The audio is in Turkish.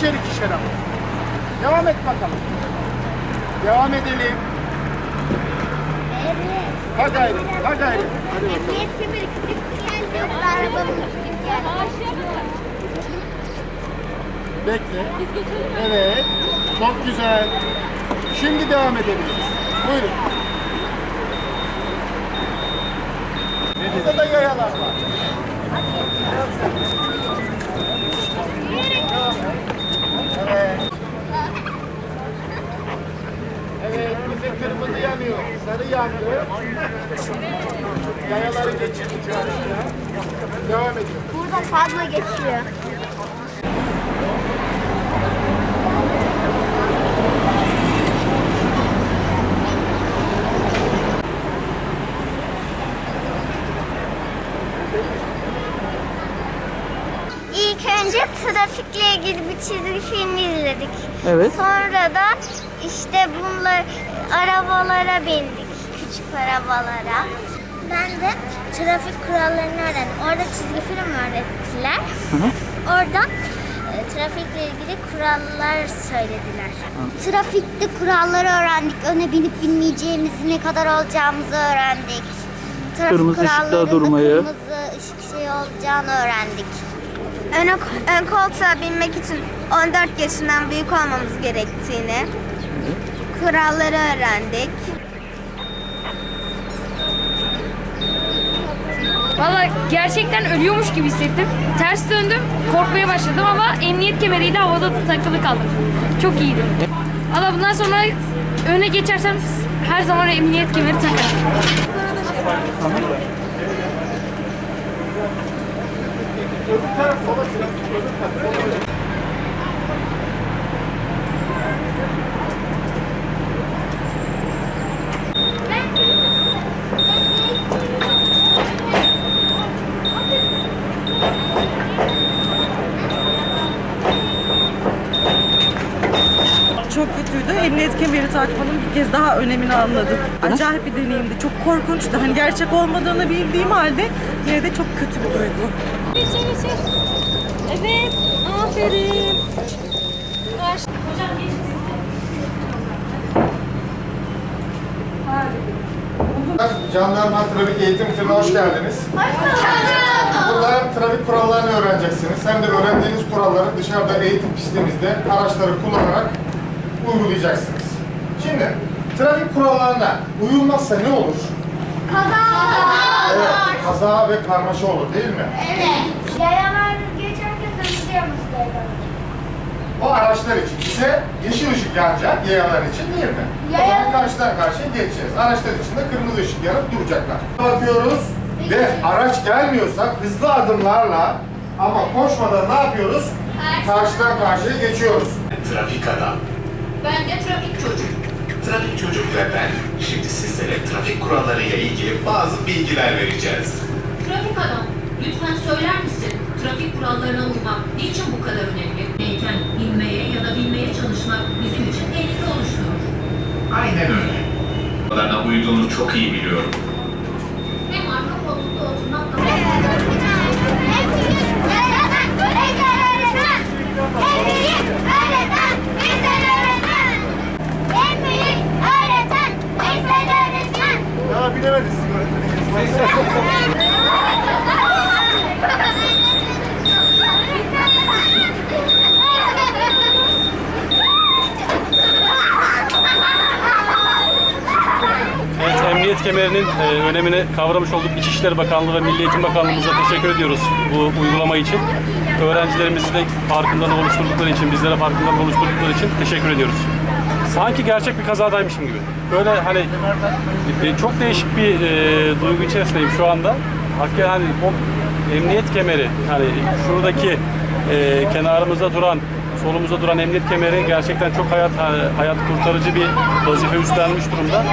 ikişer ikişer ama. Devam et bakalım. Devam edelim. Evet. Ha gayret, ha gayret. Hadi bakalım. Bekle. Evet. Çok güzel. Şimdi devam edebiliriz. Buyurun. Burada da yayalar var. Evet. Evet, bize kırmızı yanıyor. Sarı yandı. Yayaları karşıya. Devam ediyor. Burada fazla geçiyor. İlk önce trafikle ilgili bir çizgi film izledik. Evet. Sonra da işte bunlar arabalara bindik. Küçük arabalara. Ben de trafik kurallarını öğrendim. Orada çizgi film öğrettiler. Orada e, trafikle ilgili kurallar söylediler. Trafikte kuralları öğrendik. Öne binip binmeyeceğimizi, ne kadar olacağımızı öğrendik. Trafik Kırmızı ışıkta durmayı. Kırmızı ışık şey olacağını öğrendik. Ön, ön koltuğa binmek için 14 yaşından büyük olmamız gerektiğini, kuralları öğrendik. Valla gerçekten ölüyormuş gibi hissettim. Ters döndüm, korkmaya başladım ama emniyet kemeriyle havada takılı kaldım. Çok iyiydi. Valla bundan sonra öne geçersem her zaman emniyet kemeri takarım. Çok kötüydü. Emniyet kemeri takmanın bir kez daha önemini anladım. Acayip bir deneyimdi. Çok korkunçtu. Hani gerçek olmadığını bildiğim halde yine de çok kötü bir duygu. Geçir. Evet, aferin. Hocam geçin. Jandarma Trafik Eğitim Müdürlüğü'ne hoş geldiniz. Burada hem trafik kurallarını öğreneceksiniz hem de öğrendiğiniz kuralları dışarıda eğitim pistimizde araçları kullanarak uygulayacaksınız. Şimdi trafik kurallarına uyulmazsa ne olur? Kaza! Evet, kaza ve karmaşa olur değil mi? Evet. Yayalar geçerken kırmızı yanmışlar. O araçlar için ise yeşil ışık yanacak yayalar için değil mi? O Yaya- zaman karşıdan karşıya geçeceğiz. Araçlar için de kırmızı ışık yanıp duracaklar. Bakıyoruz ve araç gelmiyorsa hızlı adımlarla ama koşmadan ne yapıyoruz? Karşıdan karşıya geçiyoruz. Trafik adam. Ben de trafik çocuk. Trafik çocuk ve ben şimdi sizlere trafik kurallarıyla ilgili bazı bilgiler vereceğiz. Trafik adam, lütfen söyler misin? Trafik kurallarına uymak niçin bu kadar önemli? Neyken inmeye ya da binmeye çalışmak bizim için tehlike oluşturur. Aynen öyle. Kurallarına uyduğunu çok iyi biliyorum. Hem arka koltukta oturmak da Bilemediniz Evet, emniyet kemerinin e, önemini kavramış olduk. İçişleri Bakanlığı ve Milli Eğitim Bakanlığımıza teşekkür ediyoruz bu uygulama için. Öğrencilerimizi de farkındalık oluşturdukları için, bizlere farkındalık oluşturdukları için teşekkür ediyoruz. Sanki gerçek bir kazadaymışım gibi. Böyle hani e, çok değişik bir e, duygu içerisindeyim şu anda. Hakikaten hani o emniyet kemeri, hani şuradaki e, kenarımızda duran solumuzda duran emniyet kemeri gerçekten çok hayat hayat kurtarıcı bir vazife üstlenmiş durumda.